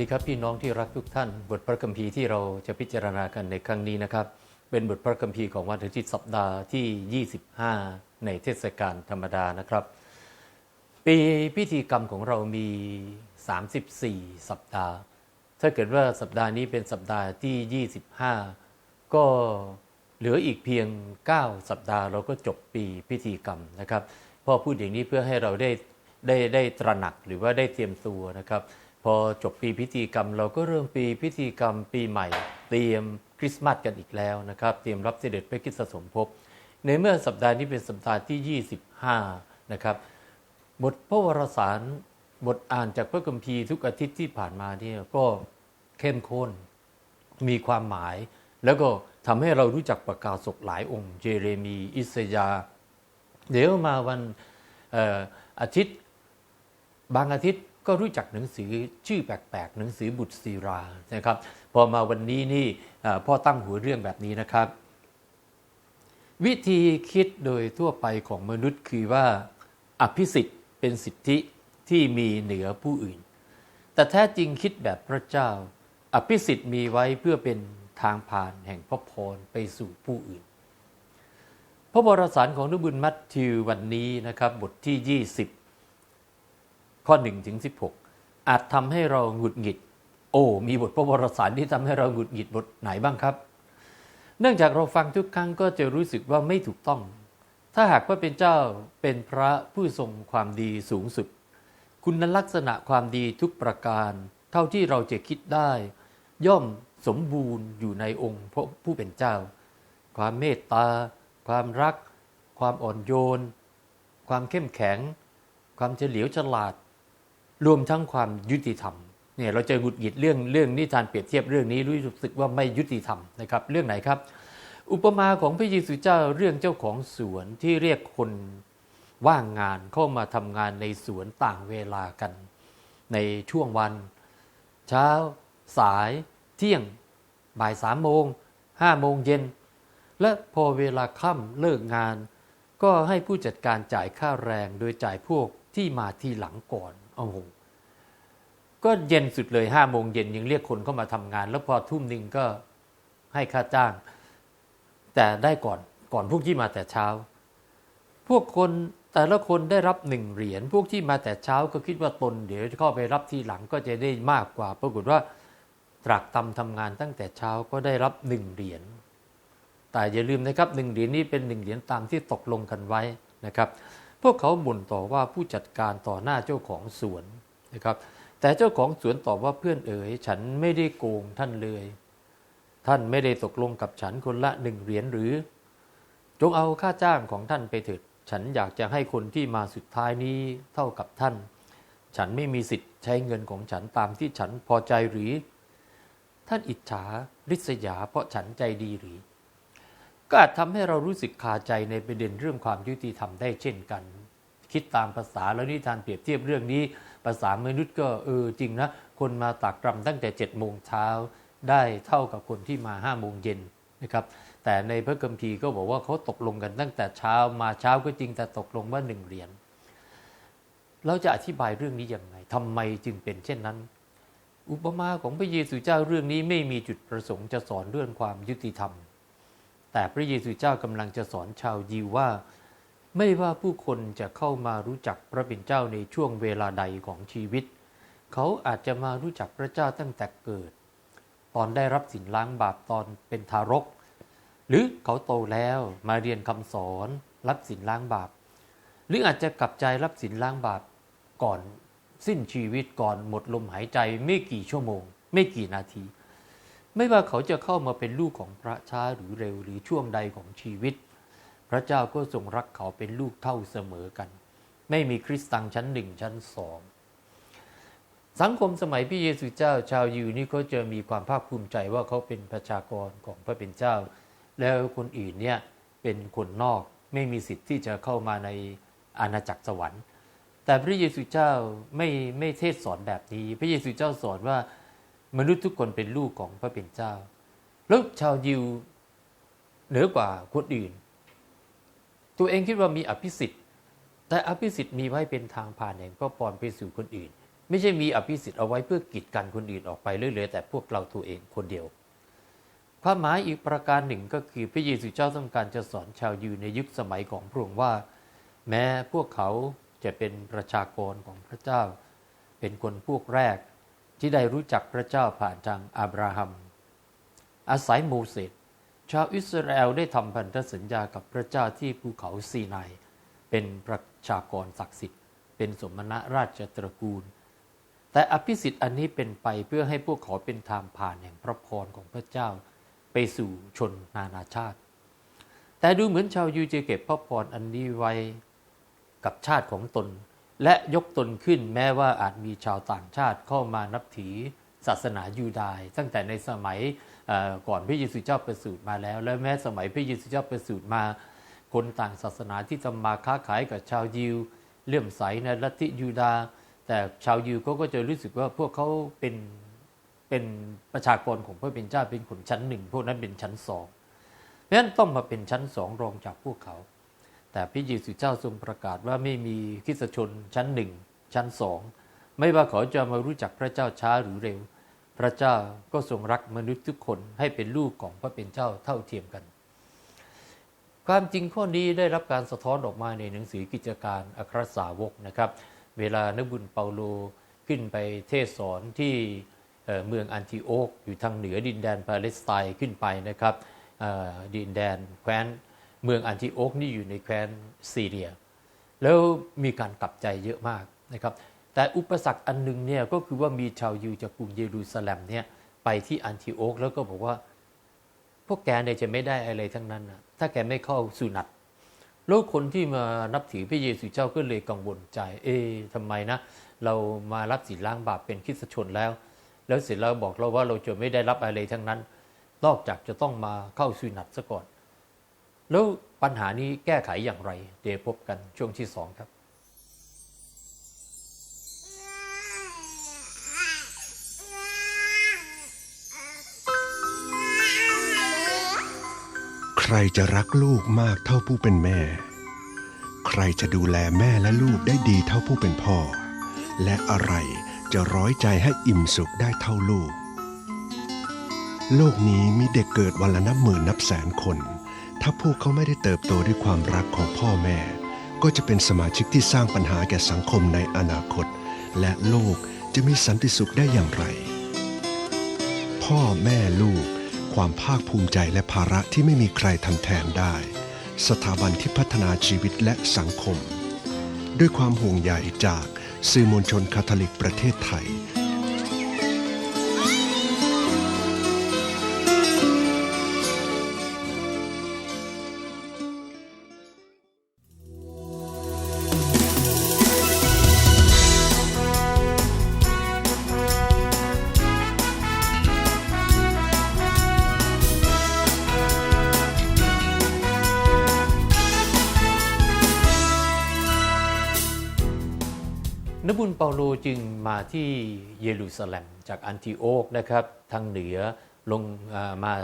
วัสดีครับพี่น้องที่รักทุกท่าน บทพระคัมภีร์ที่เราจะพิจารณากันในครั้งนี้นะครับ เป็นบทพระคัมภีร์ของวันอาทิตย์สัปดาห์ที่ 25 ในเทศกาลธรรมดานะครับ ปีพิธีกรรมของเรามี 34 สัปดาห์ ถ้าเกิดว่าสัปดาห์นี้เป็นสัปดาห์ที่ 25 ก็เหลืออีกเพียง 9 สัปดาห์ เราก็จบปีพิธีกรรมนะครับพ่อพูดอย่างนี้เพื่อให้เราได้ได้ได้ตระหนักหรือว่าได้เตรียมตัวนะครับ พอจบปีพิธีกรรม เราก็เริ่มปีพิธีกรรมปีใหม่ เตรียมคริสต์มาสกันอีกแล้วนะครับ เตรียมรับเสด็จพระคริสตสมภพในเมื่อสัปดาห์นี้เป็นสัปดาห์ที่ 25 นะครับ บทพระวรสารบทอ่านจากพระคัมภีร์ทุกอาทิตย์ที่ผ่านมาเนี่ยก็เข้มข้นมีความหมาย แล้วก็ทำให้เรารู้จักประกาศกหลายองค์ เจเรมี อิสยา เดี๋ยวมาวันอออาทิตย์ บางอาทิตย์ ก็รู้จักหนังสือชื่อแปลกๆ หนังสือบุตรศิรานะครับ พอมาวันนี้นี่พ่อตั้งหัวเรื่องแบบนี้นะครับ วิธีคิดโดยทั่วไปของมนุษย์คือว่าอภิสิทธิ์เป็นสิทธิที่มีเหนือผู้อื่น แต่แท้จริงคิดแบบพระเจ้า อภิสิทธิ์มีไว้เพื่อเป็นทางผ่านแห่งพระพรไปสู่ผู้อื่น พระบรสารของนบุญมัทธิววันนี้นะครับบทที่ 20 ข้อ1ถึง16 อาจทำให้เราหงุดหงิด โอ้ มีบทพระวรสารที่ทำให้เราหงุดหงิดบทไหนบ้างครับ เนื่องจากเราฟังทุกครั้งก็จะรู้สึกว่าไม่ถูกต้อง ถ้าหากว่าเป็นเจ้าเป็นพระผู้ทรงความดีสูงสุด คุณลักษณะความดีทุกประการ เท่าที่เราจะคิดได้ ย่อมสมบูรณ์อยู่ในองค์พระผู้เป็นเจ้า ความเมตตา ความรัก ความอ่อนโยน ความเข้มแข็ง ความเฉลียวฉลาด รวมทั้งความยุติธรรมเนี่ยเราจะหงุดหงิดเรื่องเรื่องนิทานเปรียบเทียบเรื่องนี้รู้สึกว่าไม่ยุติธรรมนะครับเรื่องไหนครับ อุปมาของพระเยซูเจ้าเรื่องเจ้าของสวนที่เรียกคนว่างงานเข้ามาทำงานในสวนต่างเวลากัน ในช่วงวัน เช้า สาย เที่ยง บ่ายสามโมงห้าโมงเย็น และพอเวลาค่ำเลิกงาน ก็ให้ผู้จัดการจ่ายค่าแรงโดยจ่ายพวกที่มาทีหลังก่อน โอ้โหก็เย็นสุดเลยห้าโมงเย็นยังเรียกคนเข้ามาทำงาน แล้วพอทุ่มหนึ่งก็ให้ค่าจ้าง แต่ได้ก่อนก่อนพวกที่มาแต่เช้า พวกคนแต่ละคนได้รับหนึ่งเหรียญพวกที่มาแต่เช้าก็คิดว่าตนเดี๋ยวจะเข้าไปรับทีหลังก็จะได้มากกว่า ปรากฏว่าตรากตำทำงานตั้งแต่เช้าก็ได้รับหนึ่งเหรียญแต่อย่าลืมนะครับหนึ่งเหรียญนี้เป็นหนึ่งเหรียญตามที่ตกลงกันไว้นะครับ พวกเขาบ่นต่อว่าผู้จัดการต่อหน้าเจ้าของสวนนะครับ แต่เจ้าของสวนตอบว่าเพื่อนเอ๋ยฉันไม่ได้โกงท่านเลย ท่านไม่ได้ตกลงกับฉันคนละหนึ่งเหรียญหรือ จงเอาค่าจ้างของท่านไปเถิด ฉันอยากจะให้คนที่มาสุดท้ายนี้เท่ากับท่าน ฉันไม่มีสิทธิ์ใช้เงินของฉันตามที่ฉันพอใจหรือ ท่านอิจฉาริษยาเพราะฉันใจดีหรือ ก็อาจทำให้เรารู้สึกคาใจในประเด็นเรื่องความยุติธรรมได้เช่นกัน คิดตามภาษาแล้วนิทานเปรียบเทียบเรื่องนี้ ภาษามนุษย์ก็เออจริงนะ คนมาตากตรำตั้งแต่7จ็ดโมงเช้าได้เท่ากับคนที่มา5้าโมงเย็นนะครับแต่ในพระคัมภีร์ก็บอกว่าเขาตกลงกันตั้งแต่เช้ามาเช้าก็จริงแต่ตกลงว่าหนึ่งเหรียญเราจะอธิบายเรื่องนี้ยังไงทำไมจึงเป็นเช่นนั้น อุปมาของพระเยซูเจ้าเรื่องนี้ไม่มีจุดประสงค์จะสอนเรื่องความยุติธรรม แต่พระเยซูเจ้ากำลังจะสอนชาวยิวว่า ไม่ว่าผู้คนจะเข้ามารู้จักพระเป็นเจ้าในช่วงเวลาใดของชีวิต เขาอาจจะมารู้จักพระเจ้าตั้งแต่เกิด ตอนได้รับสินล้างบาปตอนเป็นทารก หรือเขาโตแล้วมาเรียนคำสอนรับสินล้างบาป หรืออาจจะกลับใจรับสินล้างบาปก่อนสิ้นชีวิตก่อนหมดลมหายใจไม่กี่ชั่วโมง ไม่กี่นาที ไม่ว่าเขาจะเข้ามาเป็นลูกของพระช้าหรือเร็วหรือช่วงใดของชีวิต พระเจ้าก็ทรงรักเขาเป็นลูกเท่าเสมอกัน ไม่มีคริสตังชั้นหนึ่งชั้นสองสังคมสมัยพระเยซูเจ้าชาวยิวนี่เขาจะมีความภาคภูมิใจว่าเขาเป็นประชากรของพระเป็นเจ้า แล้วคนอื่นเนี่ยเป็นคนนอกไม่มีสิทธิ์ที่จะเข้ามาในอาณาจักรสวรรค์ แต่พระเยซูเจ้าไม่ไม่เทศสอนแบบนี้ พระเยซูเจ้าสอนว่า มนุษย์ทุกคนเป็นลูกของพระเป็นเจ้า แล้วชาวยิวเหนือกว่าคนอื่น ตัวเองคิดว่ามีอภิสิทธิ์ แต่อภิสิทธิ์มีไว้เป็นทางผ่านแห่งพระพรไปสู่คนอื่น ไม่ใช่มีอภิสิทธิ์เอาไว้เพื่อกีดกันคนอื่นออกไปเรื่อยๆแต่พวกเราตัวเองคนเดียวความหมายอีกประการหนึ่งก็คือพระเยซูเจ้าต้องการจะสอนชาวยิวในยุคสมัยของพระองค์ว่า แม้พวกเขาจะเป็นประชากรของพระเจ้า เป็นคนพวกแรก ที่ได้รู้จักพระเจ้าผ่านทางอับราฮัม อาศัยโมเสสชาวอิสราเอลได้ทำพันธสัญญากับพระเจ้าที่ภูเขาซีนายเป็นประชากรศักดิ์สิทธิ์ เป็นสมณะราชตระกูล แต่อภิสิทธิ์อันนี้เป็นไปเพื่อให้พวกเขาเป็นทางผ่านแห่งพระพรของพระเจ้า ไปสู่ชนนานาชาติ แต่ดูเหมือนชาวยูเจเก็บพระพรอันนี้ไว้กับชาติของตน และยกตนขึ้นแม้ว่าอาจมีชาวต่างชาติเข้ามานับถือศาสนายูดายตั้งแต่ในสมัยก่อนพระเยซูเจ้าประสูติมาแล้ว และแม้สมัยพระเยซูเจ้าประสูติมา คนต่างศาสนาที่จะมาค้าขายกับชาวยิวเลื่อมใสในลัทธิยูดาห์แต่ชาวยิวเขาก็จะรู้สึกว่าพวกเขาเป็นเป็นประชากรของพระเป็นเจ้าเป็นคนชั้นหนึ่งพวกนั้นเป็นชั้นสองเพราะฉะนั้นต้องมาเป็นชั้นสองรองจากพวกเขา แต่พระเยซูเจ้าทรงประกาศว่าไม่มีคิสชนชั้นหนึ่งชั้นสองไม่ว่าเขาจะมารู้จักพระเจ้าช้าหรือเร็ว พระเจ้าก็ทรงรักมนุษย์ทุกคนให้เป็นลูกของพระเป็นเจ้าเท่าเทียมกัน ความจริงข้อนี้ได้รับการสะท้อนออกมาในหนังสือกิจการอัครสาวกนะครับ เวลานบุญเปาโลขึ้นไปเทศสอนที่เมืองอันติโอกอยู่ทางเหนือดินแดนปาเลสไตน์ขึ้นไปนะครับดินแดนแคว้น เมืองอันติโอกนี่อยู่ในแคว้นซีเรีย แล้วมีการกลับใจเยอะมากนะครับ แต่อุปสรรคอันหนึงเนี่ยก็คือว่ามีชาวยิวจากกรุงเยรูซาเล็มเนี่ยไปที่อันติโอกแล้วก็บอกว่า พวกแกเนี่ยจะไม่ได้อะไรทั้งนั้นนะถ้าแกไม่เข้าสุนัตแล้วคนที่มานับถือพระเยซูเจ้าก็เลยกังวลใจ เอ๊ะทำไมนะ เรามารับสินล้างบาปเป็นคริสตชนแล้ว แล้วเสร็จแล้วบอกเราว่าเราจะไม่ได้รับอะไรทั้งนั้น นอกจากจะต้องมาเข้าสุนัตซะก่อน แล้วปัญหานี้แก้ไขอย่างไร เดี๋ยวพบกันช่วงที่สองครับใครจะรักลูกมากเท่าผู้เป็นแม่ ใครจะดูแลแม่และลูกได้ดีเท่าผู้เป็นพ่อ และอะไรจะร้อยใจให้อิ่มสุขได้เท่าลูก โลกนี้มีเด็กเกิดวันละนับหมื่นนับแสนคน ถ้าพวกเขาไม่ได้เติบโตด้วยความรักของพ่อแม่ ก็จะเป็นสมาชิกที่สร้างปัญหาแก่สังคมในอนาคต และโลกจะมีสันติสุขได้อย่างไร พ่อแม่ลูก ความภาคภูมิใจและภาระที่ไม่มีใครทำแทนได้ สถาบันที่พัฒนาชีวิตและสังคม ด้วยความห่วงใยจากสื่อมวลชนคาทอลิกประเทศไทย นบุญเปาโลจึงมาที่เยรูซาเล็มจากอันติโอกนะครับทางเหนือลงอมา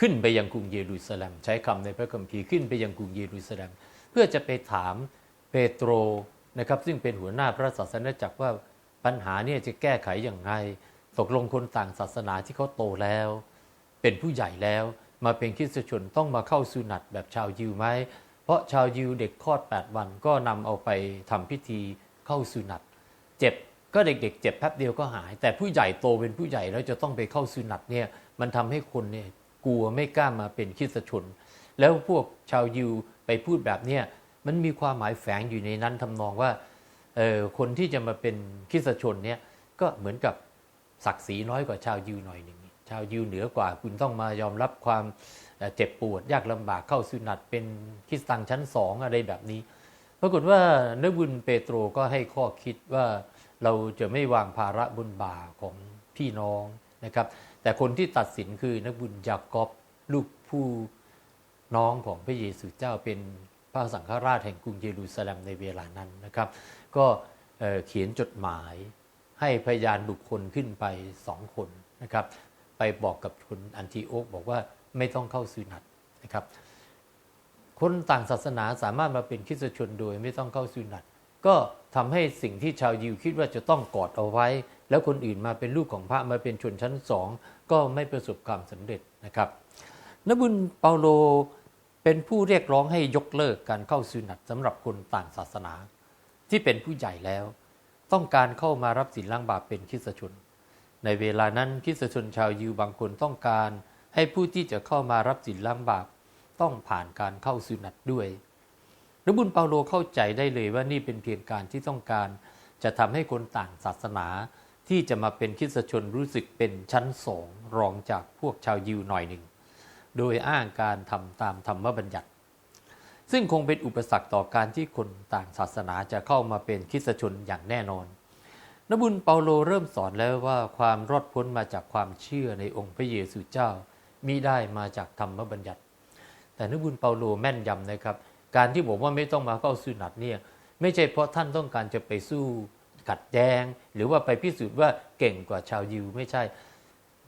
ขึ้นไปยังกรุงเยรูซาเล็ม ใช้คำในพระคัมภีร์ขึ้นไปยังกรุงเยรูซาเล็ม เพื่อจะไปถามเปโตรนะครับซึ่งเป็นหัวหน้าพระศาสนาจักรว่าปัญหาเนี่ยจะแก้ไขอย่างไร ตกลงคนต่างศาสนาที่เขาโตแล้ว เป็นผู้ใหญ่แล้วมาเป็นคริสตชนต้องมาเข้าสุนัตแบบชาวยิวไหมเพราะชาวยิวเด็กคลอด 8 วันก็นำเอาไปทำพิธี เข้าสุนัตเจ็บก็เด็กๆ เจ็บแป๊บเดียวก็หาย แต่ผู้ใหญ่โตเป็นผู้ใหญ่แล้วจะต้องไปเข้าสุนัตเนี่ยมันทำให้คนเนี่ยกลัวไม่กล้ามาเป็นคริสตชน แล้วพวกชาวยิวไปพูดแบบเนี้ยมันมีความหมายแฝงอยู่ในนั้นทำนองว่าเออคนที่จะมาเป็นคริสตชนเนี่ยก็เหมือนกับศักดิ์ศรีน้อยกว่าชาวยิวหน่อยหนึ่งชาวยิวเหนือกว่าคุณต้องมายอมรับความเจ็บปวดยากลำบากเข้าสุนัตเป็นคริสตังชั้นสองอะไรแบบนี้ ปรากฏว่านักบุญเปโตรก็ให้ข้อคิดว่าเราจะไม่วางภาระบนบ่าของพี่น้องนะครับ แต่คนที่ตัดสินคือนักบุญยากอบลูกผู้น้องของพระเยซูเจ้าเป็นพระสังฆราชแห่งกรุงเยรูซาเล็มในเวลานั้นนะครับ ก็เขียนจดหมายให้พยานบุคคลขึ้นไปสองคนนะครับ ไปบอกกับคนอันติโอกบอกว่าไม่ต้องเข้าสุนัตนะครับ คนต่างศาสนาสามารถมาเป็นคริสตชนโดยไม่ต้องเข้าสุนัตก็ทำให้สิ่งที่ชาวยิวคิดว่าจะต้องกอดเอาไว้ แล้วคนอื่นมาเป็นลูกของพระมาเป็นชนชั้นสองก็ไม่ประสบความสำเร็จนะครับนบุญเปาโลเป็นผู้เรียกร้องให้ยกเลิกการเข้าสุนัตสำหรับคนต่างศาสนา ที่เป็นผู้ใหญ่แล้ว ต้องการเข้ามารับสินล้างบาปเป็นคริสตชน ในเวลานั้นคริสตชนชาวยิวบางคนต้องการให้ผู้ที่จะเข้ามารับสินล้างบาป ต้องผ่านการเข้าสุนัตด้วยนบุญเปาโลเข้าใจได้เลยว่านี่เป็นเพียงการที่ต้องการ จะทำให้คนต่างศาสนา ที่จะมาเป็นคริสชนรู้สึกเป็นชั้นสองรองจากพวกชาวยิวหน่อยหนึ่ง โดยอ้างการทำตามธรรมบัญญัติ ซึ่งคงเป็นอุปสรรคต่อการที่คนต่างศาสนาจะเข้ามาเป็นคริสชนอย่างแน่นอนนบุญเปาโลเริ่มสอนแล้วว่าความรอดพ้นมาจากความเชื่อในองค์พระเยซูเจ้ามิได้มาจากธรรมบัญญัติ แต่นบุญเปาโลแม่นยำนะครับ การที่บอกว่าไม่ต้องมาเข้าสุนัตเนี่ยไม่ใช่เพราะท่านต้องการจะไปสู้ขัดแย้ง หรือว่าไปพิสูจน์ว่าเก่งกว่าชาวยิวไม่ใช่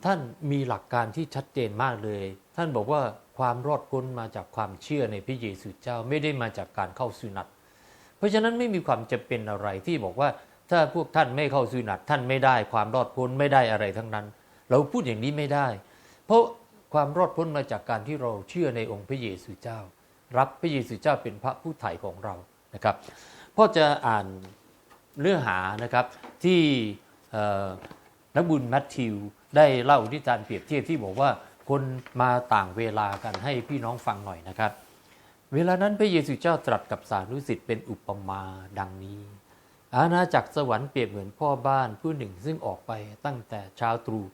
ท่านมีหลักการที่ชัดเจนมากเลย ท่านบอกว่าความรอดพ้นมาจากความเชื่อในพระเยซูเจ้าไม่ได้มาจากการเข้าสุนัตเพราะฉะนั้นไม่มีความจำเป็นอะไรที่บอกว่าถ้าพวกท่านไม่เข้าสุนัตท่านไม่ได้ความรอดพ้นไม่ได้อะไรทั้งนั้น เราพูดอย่างนี้ไม่ได้ เพราะ ความรอดพ้นมาจากการที่เราเชื่อในองค์พระเยซูเจ้า รับพระเยซูเจ้าเป็นพระผู้ไถ่ของเรานะครับพ่อจะอ่านเนื้อหานะครับที่นักบุญแมทธิวได้เล่าที่การเปรียบเทียบที่บอกว่าคนมาต่างเวลากันให้พี่น้องฟังหน่อยนะครับ เวลานั้นพระเยซูเจ้าตรัสกับสารุสิทธิ์เป็นอุปมาดังนี้ อาณาจักรสวรรค์เปรียบเหมือนพ่อบ้านผู้หนึ่งซึ่งออกไปตั้งแต่เช้าตรู่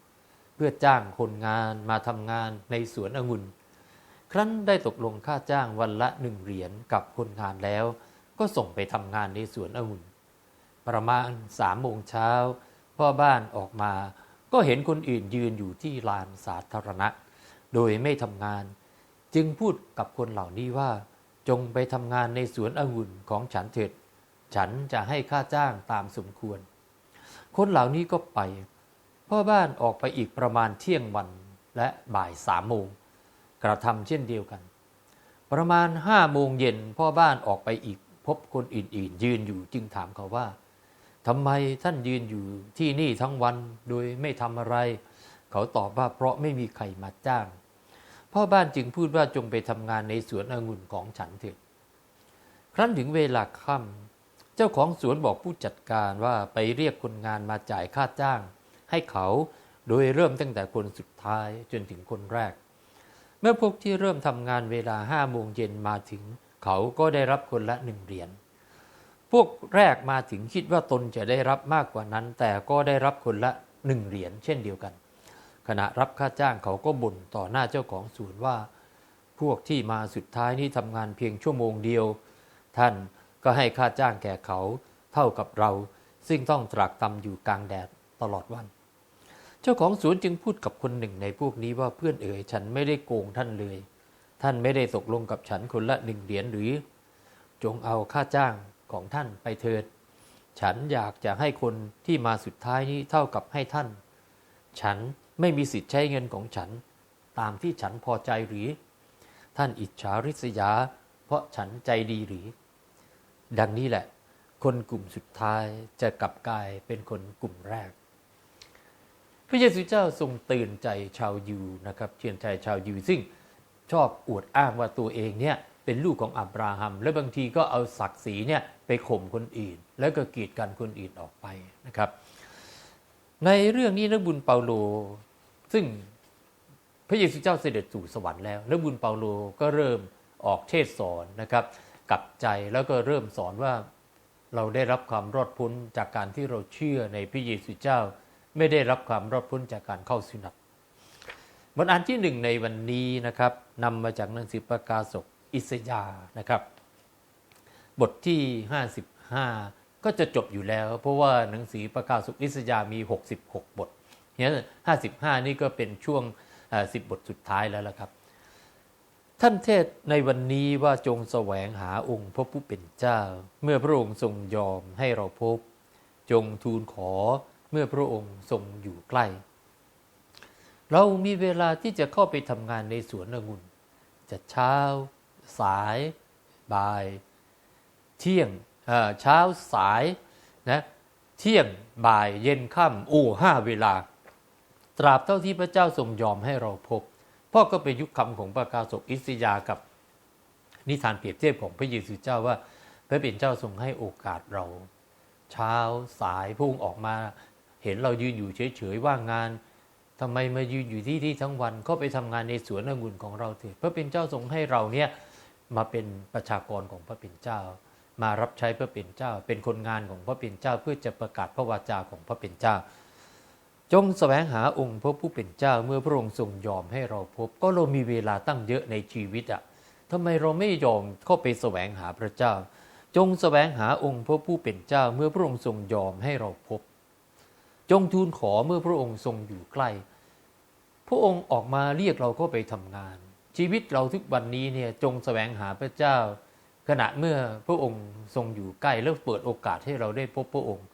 พื่อจ้างคนงานมาทำงานในสวนองุ่น ครั้นได้ตกลงค่าจ้างวันละหนึ่งเหรียญกับคนงานแล้ว ก็ส่งไปทำงานในสวนองุ่น ประมาณสามโมงเช้าพ่อบ้านออกมาก็เห็นคนอื่นยืนอยู่ที่ลานสาธารณะ โดยไม่ทำงาน จึงพูดกับคนเหล่านี้ว่า จงไปทำงานในสวนองุ่นของฉันเถิด ฉันจะให้ค่าจ้างตามสมควร คนเหล่านี้ก็ไป พ่อบ้านออกไปอีกประมาณเที่ยงวันและบ่ายสามโมงกระทำเช่นเดียวกัน ประมาณห้าโมงเย็นพ่อบ้านออกไปอีกพบคนอื่น ๆ ยืนอยู่จึงถามเขาว่าทำไมท่านยืนอยู่ที่นี่ทั้งวันโดยไม่ทำอะไร เขาตอบว่าเพราะไม่มีใครมาจ้าง พ่อบ้านจึงพูดว่าจงไปทำงานในสวนองุ่นของฉันเถิดครั้นถึงเวลาค่ำเจ้าของสวนบอกผู้จัดการว่าไปเรียกคนงานมาจ่ายค่าจ้าง ให้เขาโดยเริ่มตั้งแต่คนสุดท้ายจนถึงคนแรก เมื่อพวกที่เริ่มทำงานเวลาห้าโมงเย็นมาถึง เขาก็ได้รับคนละหนึ่งเหรียญพวกแรกมาถึงคิดว่าตนจะได้รับมากกว่านั้น แต่ก็ได้รับคนละหนึ่งเหรียญเช่นเดียวกัน ขณะรับค่าจ้างเขาก็บ่นต่อหน้าเจ้าของสวนว่า พวกที่มาสุดท้ายนี่ทำงานเพียงชั่วโมงเดียว ท่านก็ให้ค่าจ้างแก่เขาเท่ากับเรา ซึ่งต้องตรากตำอยู่กลางแดดตลอดวัน เจ้าของสวนจึงพูดกับคนหนึ่งในพวกนี้ว่าเพื่อนเอ๋ยฉันไม่ได้โกงท่านเลย ท่านไม่ได้ตกลงกับฉันคนละหนึ่งเหรียญหรือ จงเอาค่าจ้างของท่านไปเถิด ฉันอยากจะให้คนที่มาสุดท้ายนี้เท่ากับให้ท่าน ฉันไม่มีสิทธิ์ใช้เงินของฉัน ตามที่ฉันพอใจหรือ ท่านอิจฉาริษยา เพราะฉันใจดีหรือ ดังนี้แหละ คนกลุ่มสุดท้ายจะกลับกลายเป็นคนกลุ่มแรก พระเยซูเจ้าทรงเตือนใจชาวยิวนะครับเตือนใจชาวยิวซึ่งชอบอวดอ้างว่าตัวเองเนี่ยเป็นลูกของอับราฮัม และบางทีก็เอาศักดิ์ศรีเนี่ยไปข่มคนอื่น แล้วก็กีดกันคนอื่นออกไปนะครับ ในเรื่องนี้นักบุญเปาโล ซึ่งพระเยซูเจ้าเสด็จสู่สวรรค์แล้วนักบุญเปาโลก็เริ่มออกเทศสอนนะครับกับใจแล้วก็เริ่มสอนว่าเราได้รับความรอดพ้นจากการที่เราเชื่อในพระเยซูเจ้า ไม่ได้รับความรอดพ้นจากการเข้าสุนัตบทอ่านที่หนึ่งในวันนี้นะครับนำมาจากหนังสือประกาศกอิสยานะครับ บทที่ 55 ก็จะจบอยู่แล้ว เพราะว่าหนังสือประกาศสุขอิสยามี 66 บทเนี่ย55นี่ก็เป็นช่วงเอ่อ10บทสุดท้ายแล้วละครับ ท่านเทศในวันนี้ว่าจงแสวงหาองค์พระผู้เป็นเจ้า เมื่อพระองค์ทรงยอมให้เราพบ จงทูลขอ เมื่อพระองค์ทรงอยู่ใกล้ เรามีเวลาที่จะเข้าไปทำงานในสวนองุ่นจะเช้า สาย บ่าย เที่ยงเช้าสายนะเที่ยงบ่ายเย็นค่ำโอ้ห้าเวลา ตราบเท่าที่พระเจ้าทรงยอมให้เราพบพ่อก็ไปยุคคำของประกาศกอิสยากับนิทานเปรียบเทียบของพระเยซูเจ้าว่า พระเป็นเจ้าทรงให้โอกาสเรา เช้าสายพุ่งออกมา เห็นเรายืนอยู่เฉยๆว่างงานทำไมมายืนอยู่ที่ที่ทั้งวันก็ไปทำงานในสวนองุ่นของเราเถิดพระเป็นเจ้าทรงให้เราเนี่ยมาเป็นประชากรของพระเป็นเจ้า มารับใช้พระเป็นเจ้า เป็นคนงานของพระเป็นเจ้า เพื่อจะประกาศพระวาจาของพระเป็นเจ้า จงแสวงหาองค์พระผู้เป็นเจ้าเมื่อพระองค์ทรงยอมให้เราพบ ก็เรามีเวลาตั้งเยอะในชีวิตอะทำไมเราไม่ยอมเข้าไปแสวงหาพระเจ้า จงแสวงหาองค์พระผู้เป็นเจ้าเมื่อพระองค์ทรงยอมให้เราพบ จงทูลขอเมื่อพระองค์ทรงอยู่ใกล้ พระองค์ออกมาเรียกเราเข้าไปทำงาน ชีวิตเราทุกวันนี้เนี่ยจงแสวงหาพระเจ้า ขณะเมื่อพระองค์ทรงอยู่ใกล้แล้วเปิดโอกาสให้เราได้พบพระองค์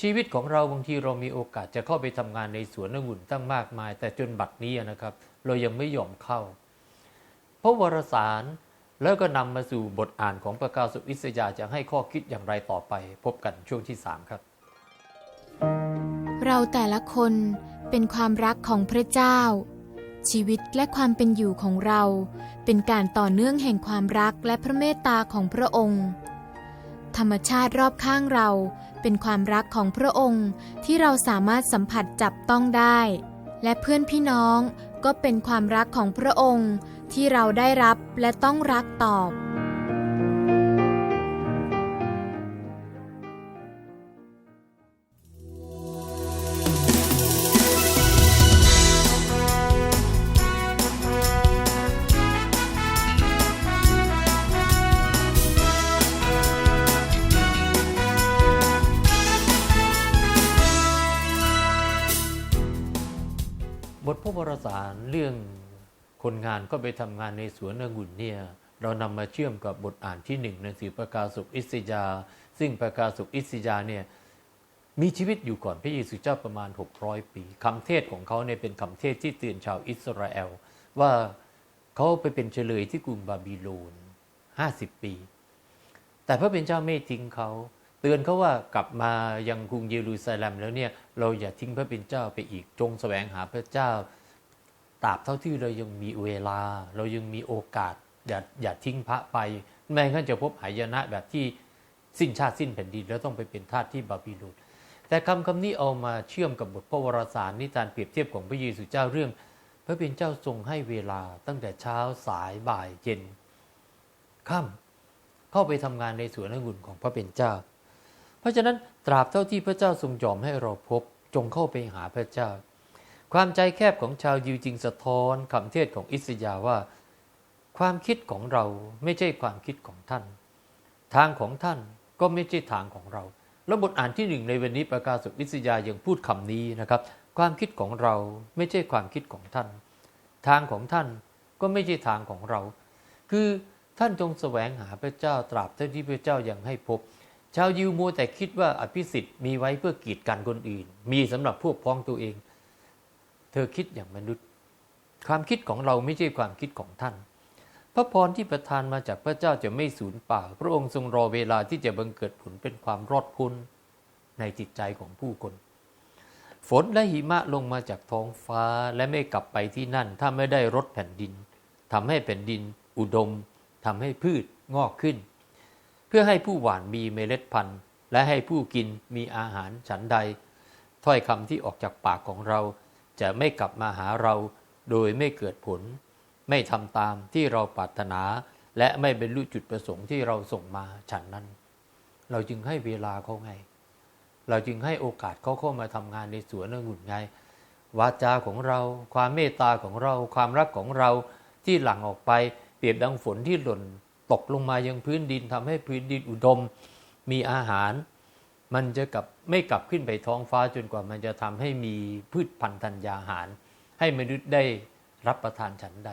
ชีวิตของเราบางทีเรามีโอกาสจะเข้าไปทำงานในสวนองุ่นตั้งมากมาย แต่จนบัดนี้นะครับ เรายังไม่ยอมเข้าเพราะวรสารแล้วก็นำมาสู่บทอ่านของประกาศสุอิสยาจะให้ข้อคิดอย่างไรต่อไป พบกันช่วงที่ 3 ครับ เราแต่ละคนเป็นความรักของพระเจ้า ชีวิตและความเป็นอยู่ของเราเป็นการต่อเนื่องแห่งความรักและพระเมตตาของพระองค์ ธรรมชาติรอบข้างเราเป็นความรักของพระองค์ที่เราสามารถสัมผัสจับต้องได้ และเพื่อนพี่น้องก็เป็นความรักของพระองค์ที่เราได้รับและต้องรักตอบ คนงานก็ไปทำงานในสวนองุ่นเนี่ยเรานำมาเชื่อมกับบทอ่านที่หนึ่งในสือประกาศสุขอิสยา ซึ่งประกาศสุขอิสยาเนี่ยมีชีวิตอยู่ก่อนพระเยซูเจ้าประมาณ 600 ปีคำเทศของเขาเนี่ยเป็นคำเทศที่เตือนชาวอิสราเอล ว่าเขาไปเป็นเฉลยที่กรุงบาบิโลน 50 ปี แต่พระเป็นเจ้าไม่ทิ้งเขาเตือนเขาว่ากลับมายังกรุงเยรูซาเล็มแล้วเนี่ยเราอย่าทิ้งพระเป็นเจ้าไปอีกจงแสวงหาพระเจ้า ตราบเท่าที่เรายังมีเวลา เรายังมีโอกาส อย่าอย่าทิ้งพระไปไม่งั้นจะพบหายนะแบบที่สิ้นชาติสิ้นแผ่นดินแล้วต้องไปเป็นทาสที่บาบิโลนแต่คำคำนี้เอามาเชื่อมกับบทพระวรสารนิทานเปรียบเทียบของพระเยซูเจ้าเรื่อง พระเป็นเจ้าทรงให้เวลาตั้งแต่เช้าสายบ่ายเย็นค่ำเข้าไปทำงานในสวนองุ่นของพระเป็นเจ้า เพราะฉะนั้นตราบเท่าที่พระเจ้าทรงยอมให้เราพบจงเข้าไปหาพระเจ้า ความใจแคบของชาวยิวจึงสะท้อนคำเทศของอิสยาว่า ความคิดของเราไม่ใช่ความคิดของท่าน ทางของท่านก็ไม่ใช่ทางของเรา แล้วบทอ่านที่หนึ่งในวันนี้ประกาศสุอิสยายังพูดคำนี้นะครับ ความคิดของเราไม่ใช่ความคิดของท่าน ทางของท่านก็ไม่ใช่ทางของเรา คือท่านจงแสวงหาพระเจ้าตราบเท่าที่พระเจ้ายังให้พบ ชาวยิวมัวแต่คิดว่าอภิสิทธิ์มีไว้เพื่อกีดกันคนอื่น มีสำหรับพวกพ้องตัวเอง เธอคิดอย่างมนุษย์ ความคิดของเราไม่ใช่ความคิดของท่าน พระพรที่ประทานมาจากพระเจ้าจะไม่สูญเปล่า พระองค์ทรงรอเวลาที่จะบังเกิดผลเป็นความรอดพ้นในจิตใจของผู้คน ฝนและหิมะลงมาจากท้องฟ้าและไม่กลับไปที่นั่น ถ้าไม่ได้รดแผ่นดินทำให้แผ่นดิน อุดมทำให้พืชงอกขึ้น เพื่อให้ผู้หวานมีเมล็ดพันธุ์ และให้ผู้กินมีอาหารฉันใด ถ้อยคำที่ออกจากปากของเรา จะไม่กลับมาหาเราโดยไม่เกิดผล ไม่ทำตามที่เราปรารถนา และไม่บรรลุจุดประสงค์ที่เราส่งมาฉันนั้น เราจึงให้เวลาเขาไง เราจึงให้โอกาสเขาเข้ามาทำงานในสวนองุ่นไง วาจาของเรา ความเมตตาของเรา ความรักของเราที่หลั่งออกไปเปรียบดังฝนที่หล่นตกลงมายังพื้นดินทำให้พื้นดินอุดม มีอาหาร มันจะกลับไม่กลับขึ้นไปท้องฟ้าจนกว่ามันจะทำให้มีพืชพันธุ์ธัญญาหาร ให้มนุษย์ได้รับประทานฉันใด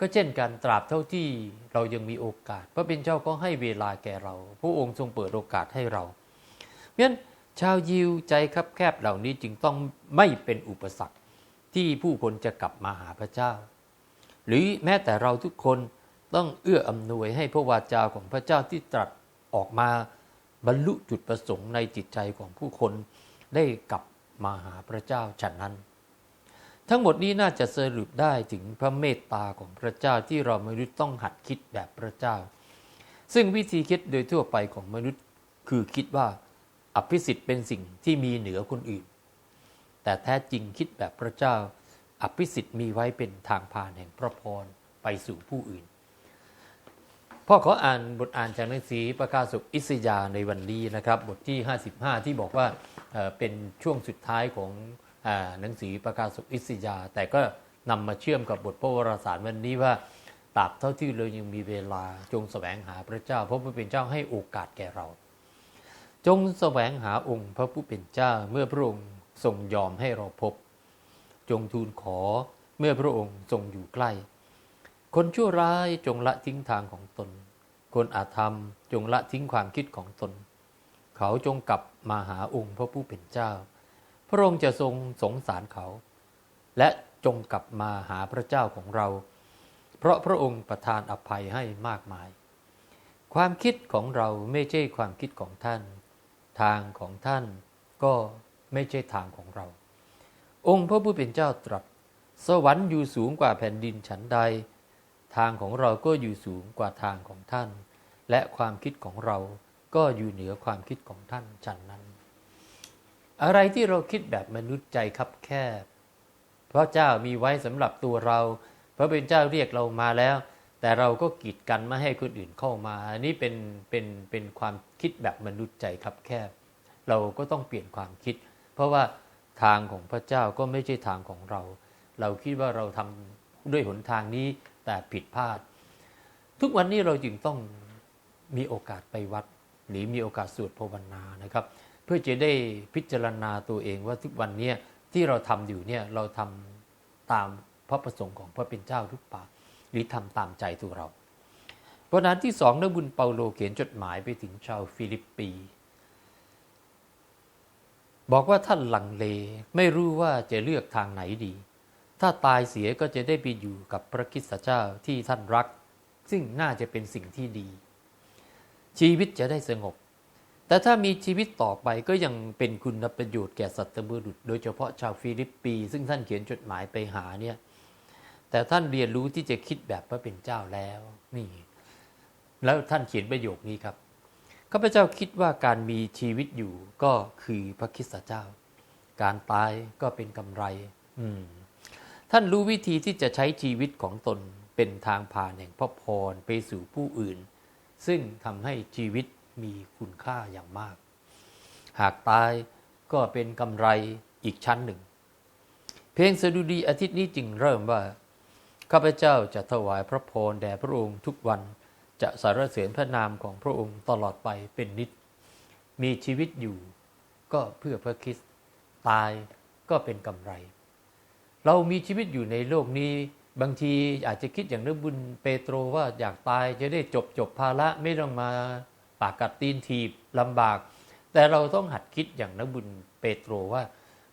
ก็เช่นกันตราบเท่าที่เรายังมีโอกาส พระเป็นเจ้าก็ให้เวลาแก่เรา พระองค์ทรงเปิดโอกาสให้เราเพราะฉะนั้นชาวยิวใจคับแคบเหล่านี้จึงต้องไม่เป็นอุปสรรคที่ผู้คนจะกลับมาหาพระเจ้า หรือแม้แต่เราทุกคนต้องเอื้ออำนวยให้พระวาจาของพระเจ้าที่ตรัสออกมา บรรลุจุดประสงค์ในจิตใจของผู้คนได้กลับมาหาพระเจ้าฉันนั้น ทั้งหมดนี้น่าจะสรุปได้ถึงพระเมตตาของพระเจ้าที่เรามนุษย์ต้องหัดคิดแบบพระเจ้า ซึ่งวิธีคิดโดยทั่วไปของมนุษย์คือคิดว่าอภิสิทธิ์เป็นสิ่งที่มีเหนือคนอื่น แต่แท้จริงคิดแบบพระเจ้า อภิสิทธิ์มีไว้เป็นทางผ่านแห่งพระพรไปสู่ผู้อื่น พ่อขออ่านบทอ่านจากหนังสือประกาศสุขอิสยาในวันนี้นะครับบทที่ 55 ที่บอกว่าเป็นช่วงสุดท้ายของหนังสือประกาศสุขอิสยา แต่ก็นำมาเชื่อมกับบทพระวรสารวันนี้ว่าตราบเท่าที่เรายังมีเวลาจงแสวงหาพระเจ้า เพราะพระเป็นเจ้าให้โอกาสแก่เรา จงแสวงหาองค์พระผู้เป็นเจ้าเมื่อพระองค์ทรงยอมให้เราพบ จงทูลขอเมื่อพระองค์ทรงอยู่ใกล้ คนชั่วร้ายจงละทิ้งทางของตน คนอาธรรมจงละทิ้งความคิดของตน เขาจงกลับมาหาองค์พระผู้เป็นเจ้า พระองค์จะทรงสงสารเขา และจงกลับมาหาพระเจ้าของเรา เพราะพระองค์ประทานอภัยให้มากมาย ความคิดของเราไม่ใช่ความคิดของท่าน ทางของท่านก็ไม่ใช่ทางของเรา องค์พระผู้เป็นเจ้าตรัส สวรรค์อยู่สูงกว่าแผ่นดินฉันใด ทางของเราก็อยู่สูงกว่าทางของท่าน และความคิดของเราก็อยู่เหนือความคิดของท่านฉันนั้น อะไรที่เราคิดแบบมนุษย์ใจคับแคบเพราะเจ้ามีไว้สำหรับตัวเรา พระเป็นเจ้าเรียกเรามาแล้ว แต่เราก็กีดกันไม่ให้คนอื่นเข้ามา อันนี้เป็นเป็นเป็นความคิดแบบมนุษย์ใจคับแคบ เราก็ต้องเปลี่ยนความคิด เพราะว่าทางของพระเจ้าก็ไม่ใช่ทางของเรา เราคิดว่าเราทำด้วยหนทางนี้ แต่ผิดพลาด ทุกวันนี้เราจึงต้องมีโอกาสไปวัด หรือมีโอกาสสวดภาวนานะครับ เพื่อจะได้พิจารณาตัวเองว่าทุกวันนี้ที่เราทำอยู่เนี่ยเราทำตามพระประสงค์ของพระเป็นเจ้าทุกป่าหรือทำตามใจตัวเราบทนั้นที่สองนักบุญเปาโลเขียนจดหมายไปถึงชาวฟิลิปปี บอกว่าท่านหลังเลไม่รู้ว่าจะเลือกทางไหนดี ถ้าตายเสียก็จะได้ไปอยู่กับพระคริสเจ้าที่ท่านรัก ซึ่งน่าจะเป็นสิ่งที่ดี ชีวิตจะได้สงบ แต่ถ้ามีชีวิตต่อไปก็ยังเป็นคุณประโยชน์แก่สัตว์บุรุษ โดยเฉพาะชาวฟิลิปปี ซึ่งท่านเขียนจดหมายไปหาเนี่ยแต่ท่านเรียนรู้ที่จะคิดแบบพระเป็นเจ้าแล้วนี่แล้วท่านเขียนประโยคนี้ครับข้าพเจ้าคิดว่าการมีชีวิตอยู่ก็คือพระคริสเจ้า การตายก็เป็นกำไร อืม ท่านรู้วิธีที่จะใช้ชีวิตของตนเป็นทางผ่านแห่งพระพรไปสู่ผู้อื่น ซึ่งทำให้ชีวิตมีคุณค่าอย่างมาก หากตายก็เป็นกำไรอีกชั้นหนึ่ง เพลงสดุดีอาทิตย์นี้จึงเริ่มว่า ข้าพเจ้าจะถวายพระพรแด่พระองค์ทุกวันจะสรรเสริญพระนามของพระองค์ตลอดไปเป็นนิจมีชีวิตอยู่ก็เพื่อพระคริสต์ตายก็เป็นกำไร เรามีชีวิตอยู่ในโลกนี้ บางทีอาจจะคิดอย่างนักบุญเปโตรว่าอยากตายจะได้จบจบภาระไม่ต้องมาปากกัดตีนทีบลำบาก แต่เราต้องหัดคิดอย่างนักบุญเปโตรว่า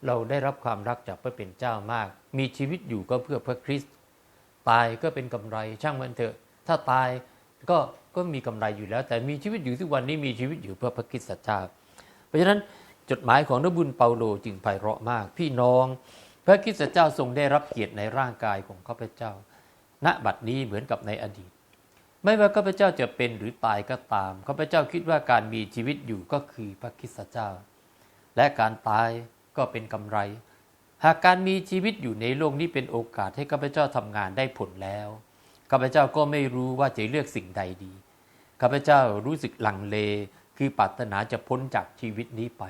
เราได้รับความรักจากพระเป็นเจ้ามาก มีชีวิตอยู่ก็เพื่อพระคริสต์ตายก็เป็นกำไรช่างมันเถอะ ถ้าตายก็ก็มีกำไรอยู่แล้ว แต่มีชีวิตอยู่ทุกวันนี้มีชีวิตอยู่เพื่อพระคริสตเจ้าเพราะฉะนั้นจดหมายของนบุญเปาโลจึงไพเราะมาก พี่น้อง พระคริสตเจ้าทรงได้รับเกียรติในร่างกายของข้าพเจ้า ณบัดนี้เหมือนกับในอดีต ไม่ว่าข้าพเจ้าจะเป็นหรือตายก็ตามข้าพเจ้าคิดว่าการมีชีวิตอยู่ก็คือพระคริสตเจ้า และการตายก็เป็นกำไร หากการมีชีวิตอยู่ในโลกนี้เป็นโอกาสให้ข้าพเจ้าทำงานได้ผลแล้วข้าพเจ้าก็ไม่รู้ว่าจะเลือกสิ่งใดดีข้าพเจ้ารู้สึกลังเล คือปรารถนาจะพ้นจากชีวิตนี้ไป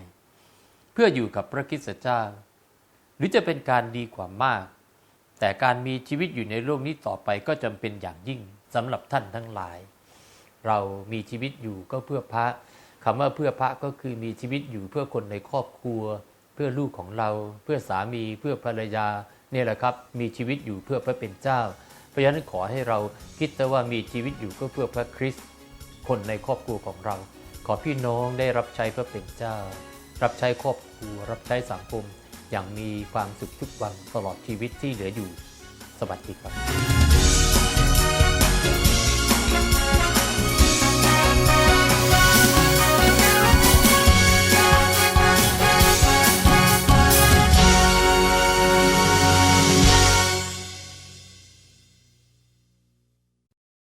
เพื่ออยู่กับพระคริสตเจ้า รือจะเป็นการดีกว่ามาก แต่การมีชีวิตอยู่ในโลกนี้ต่อไปก็จำเป็นอย่างยิ่งสำหรับท่านทั้งหลาย เรามีชีวิตอยู่ก็เพื่อพระคำว่าเพื่อพระก็คือมีชีวิตอยู่เพื่อคนในครอบครัว เพื่อลูกของเรา เพื่อสามีเพื่อภรรยาเนี่ยแหละครับมีชีวิตอยู่เพื่อพระเป็นเจ้า เพราะฉะนั้นขอให้เราคิดแต่ว่ามีชีวิตอยู่ก็เพื่อพระคริสต์คนในครอบครัวของเรา ขอพี่น้องได้รับใช้พระเป็นเจ้า รับใช้ครอบครัว รับใช้สังคม อย่างมีความสุขทุกวันตลอดชีวิตที่เหลืออยู่ สวัสดีครับ